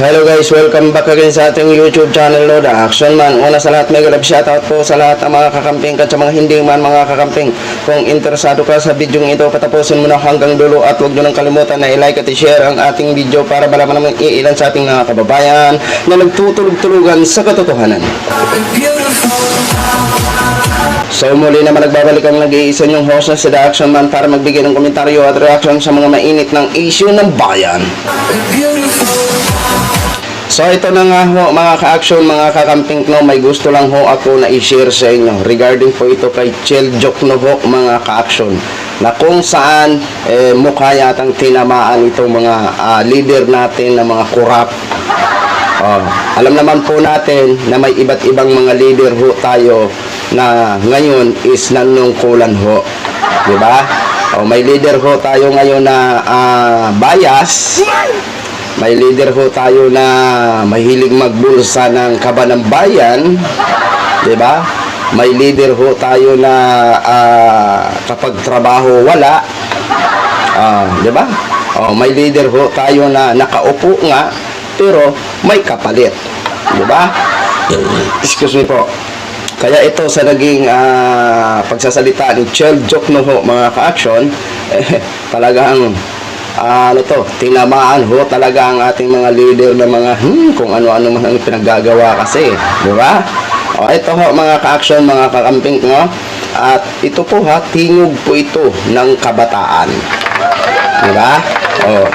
Hello guys, welcome back again sa ating YouTube channel no, The Action Man. Una sa lahat, mega love shoutout po sa lahat ng mga kakamping at sa mga hindi man mga kakamping. Kung interesado ka sa video ito, patapusin mo na hanggang dulo at huwag nyo nang kalimutan na i-like at i-share ang ating video para malaman naman iilan sa ating mga kababayan na nagtutulog-tulugan sa katotohanan. So muli naman nagbabalik ang nag-iisa yung host na si The Action Man para magbigay ng komentaryo at reaction sa mga mainit ng issue ng bayan. So ito na nga ho mga ka-action, mga kakamping no, may gusto lang ho ako na i-share sa inyo regarding po ito kay Chel Jok no ho mga ka-action na kung saan eh, mukha yatang tinamaan itong mga ah, leader natin na mga kurap Oh, alam naman po natin na may iba't ibang mga leader ho tayo na ngayon is nanungkulan ho. Di ba? Oh, may leader ho tayo ngayon na ah, bias. May leader ho tayo na mahilig magbulsa ng kaba ng bayan. Di ba? May leader ho tayo na ah, kapag trabaho wala. Ah, di ba? Oh, may leader ho tayo na nakaupo nga pero may kapalit. Di ba? Excuse me po. Kaya ito sa naging ah, pagsasalita ni Chel Jokno ho mga ka-action, eh, talagang ah, ano to, tinamaan ho talaga ang ating mga leader na mga hmm, kung ano-ano man ang pinaggagawa kasi. Di ba? O, ito ho mga ka-action, mga kakamping no? At ito po ha, tingog po ito ng kabataan. Di ba? O,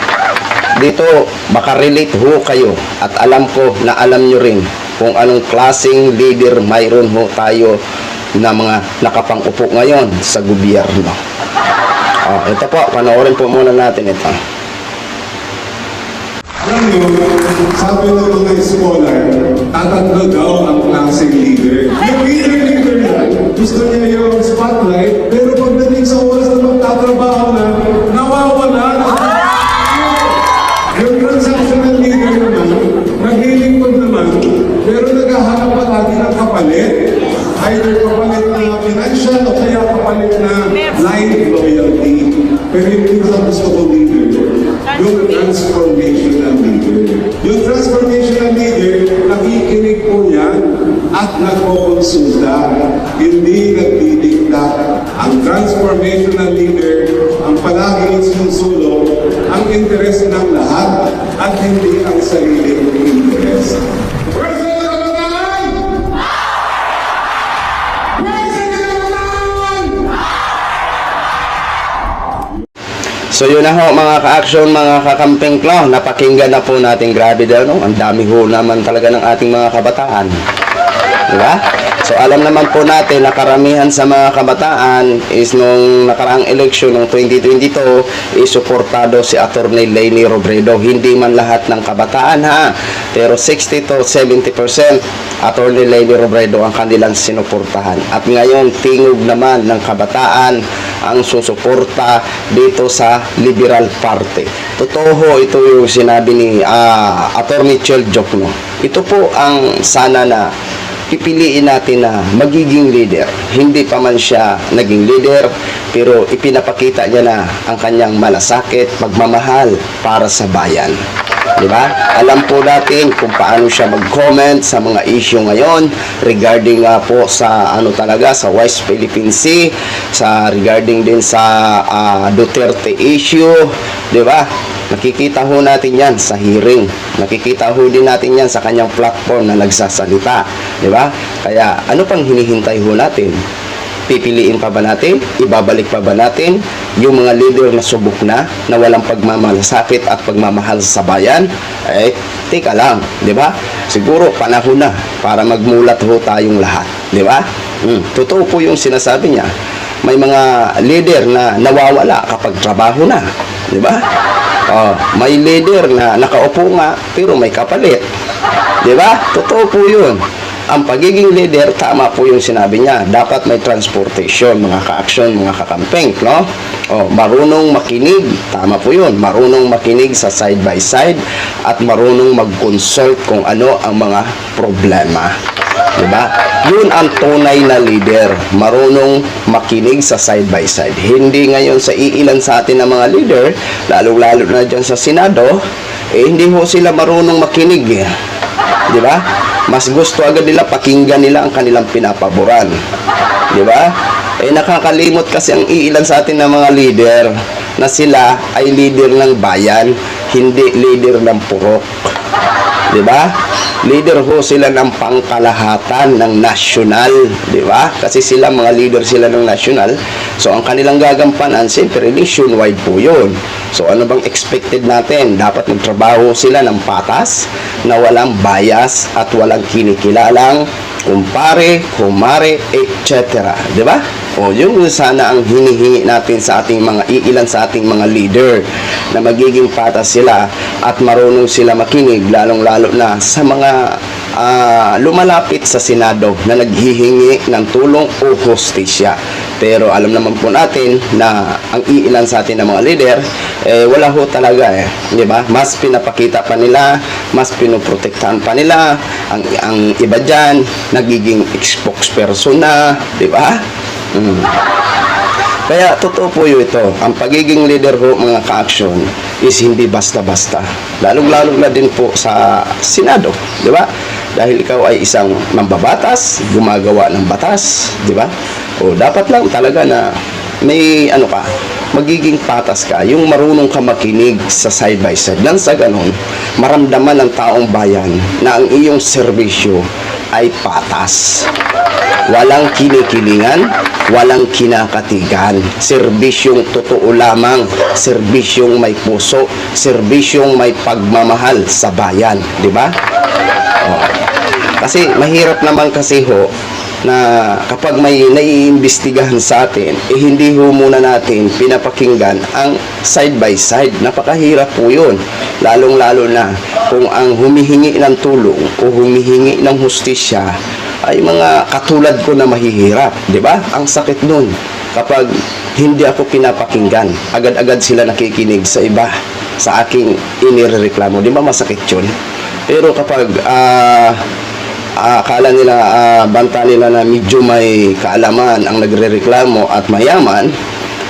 dito, baka relate ho kayo at alam ko na alam nyo rin kung anong klaseng leader mayroon ho tayo na mga nakapang-upo ngayon sa gobyerno. O, ito po, panoorin po muna natin ito. Alam niyo, sabi ng mga scholar, tatatlo daw ang klaseng leader. Yung leader leader na, gusto niya yung spotlight, pero pagdating sa oras na magtatrabaho na, nawawala na. Yung transactional leader naman, nahiling pag naman, pero naghahanap palagi ng kapalit. Either kapalit na financial o kaya kapalit na life. Pero hindi ko sa gusto ko leader. Yung transformational leader. Yung transformational leader, nakikinig po yan at nagpokonsulta. Hindi nagdidikta. Ang transformational leader, ang palaging sinusulong, ang interes ng lahat at hindi So yun na ho mga ka-action, mga kakamping no, napakinggan na po natin grabe daw no, ang dami ho naman talaga ng ating mga kabataan. Di ba? So alam naman po natin na karamihan sa mga kabataan is nung nakaraang eleksyon ng 2022 is suportado si Attorney Lainey Robredo. Hindi man lahat ng kabataan ha, pero 60 to 70% Attorney Lainey Robredo ang kanilang sinuportahan. At ngayon tingog naman ng kabataan ang susuporta dito sa Liberal Party. Totoo ito yung sinabi ni ah, Attorney Chel Jokno. Ito po ang sana na pipiliin natin na magiging leader. Hindi pa man siya naging leader, pero ipinapakita niya na ang kanyang malasakit, pagmamahal para sa bayan. Di ba? Alam po natin kung paano siya mag-comment sa mga issue ngayon regarding nga po sa ano talaga sa West Philippine Sea, sa regarding din sa ah, Duterte issue, di ba? Nakikita ho natin yan sa hearing. Nakikita ho din natin yan sa kanyang platform na nagsasalita. Di ba? Kaya ano pang hinihintay ho natin? Pipiliin pa ba natin? Ibabalik pa ba natin yung mga leader na subok na, na walang pagmamalasakit at pagmamahal sa bayan? Eh, teka lang, di ba? Siguro panahon na para magmulat ho tayong lahat, di ba? Hmm, totoo po yung sinasabi niya. May mga leader na nawawala kapag trabaho na, di ba? Oh, may leader na nakaupo nga pero may kapalit. 'Di ba? Totoo po 'yun. Ang pagiging leader, tama po yung sinabi niya. Dapat may transportation, mga ka-action, mga kakampeng, no? O, marunong makinig, tama po yun. Marunong makinig sa side by side at marunong mag-consult kung ano ang mga problema. Diba? Yun ang tunay na leader. Marunong makinig sa side by side. Hindi ngayon sa iilan sa atin ng mga leader, lalo-lalo na dyan sa Senado, eh hindi ho sila marunong makinig eh. Di ba? Mas gusto agad nila pakinggan nila ang kanilang pinapaboran. Di ba? Eh nakakalimot kasi ang iilan sa atin ng mga leader na sila ay leader ng bayan, hindi leader ng purok. Di ba? Leader ho sila ng pangkalahatan ng national, di ba? Kasi sila mga leader sila ng national. So ang kanilang gagampanan, siyempre nationwide po 'yun. So ano bang expected natin? Dapat magtrabaho sila ng patas na walang bias at walang kinikilalang kumpare, kumare, etc. Ba? O yun sana ang hinihingi natin sa ating mga iilan sa ating mga leader na magiging patas sila at marunong sila makinig lalong-lalo na sa mga ah, lumalapit sa Senado na naghihingi ng tulong o hostisya. Pero alam naman po natin na ang iilan sa atin ng mga leader, eh, wala ho talaga eh. Di ba? Mas pinapakita pa nila, mas pinoprotektahan pa nila. Ang, ang iba dyan, nagiging spokesperson na. Di ba? Mm. Kaya totoo po yun ito. Ang pagiging leader ho mga ka-action is hindi basta-basta. Lalong-lalo na din po sa Senado, di ba? Dahil ikaw ay isang mambabatas, gumagawa ng batas, di ba? O dapat lang talaga na may ano ka, magiging patas ka, yung marunong ka makinig sa side by side. Nang sa ganun, maramdaman ng taong bayan na ang iyong serbisyo ay patas. Walang kinikilingan, walang kinakatigan. Serbisyong totoo lamang, serbisyong may puso, serbisyong may pagmamahal sa bayan, di ba? Oh. Kasi mahirap naman kasi ho na kapag may naiimbestigahan sa atin, eh hindi ho muna natin pinapakinggan ang side by side. Napakahirap po yun. Lalong-lalo na kung ang humihingi ng tulong o humihingi ng hustisya ay mga katulad ko na mahihirap. ba? Ang sakit nun. Kapag hindi ako pinapakinggan, agad-agad sila nakikinig sa iba sa aking inireklamo. Di ba masakit yun? Pero kapag ah ah, akala nila, ah, banta nila na medyo may kaalaman ang nagrereklamo at mayaman,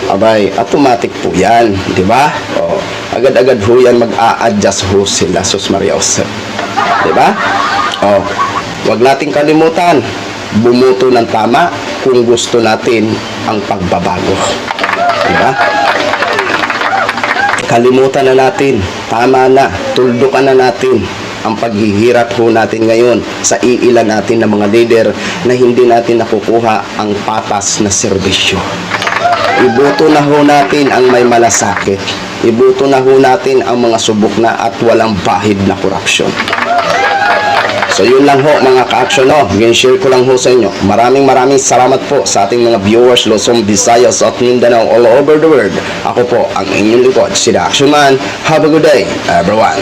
abay, automatic po yan, di ba? O, agad-agad ho yan mag-a-adjust ho sila, Sus Maria Jose. Di ba? O, wag nating kalimutan, bumuto ng tama kung gusto natin ang pagbabago. Di ba? Kalimutan na natin, tama na, tuldukan na natin ang paghihirap ho natin ngayon sa iilan natin na mga leader na hindi natin nakukuha ang patas na serbisyo. Ibuto na ho natin ang may malasakit. Ibuto na ho natin ang mga subok na at walang bahid na korupsyon. So yun lang ho mga ka-action no. Again, share ko lang ho sa inyo. Maraming maraming salamat po sa ating mga viewers Luzon, Visayas at Mindanao all over the world. Ako po ang inyong likod, si The Action Man. Have a good day, everyone.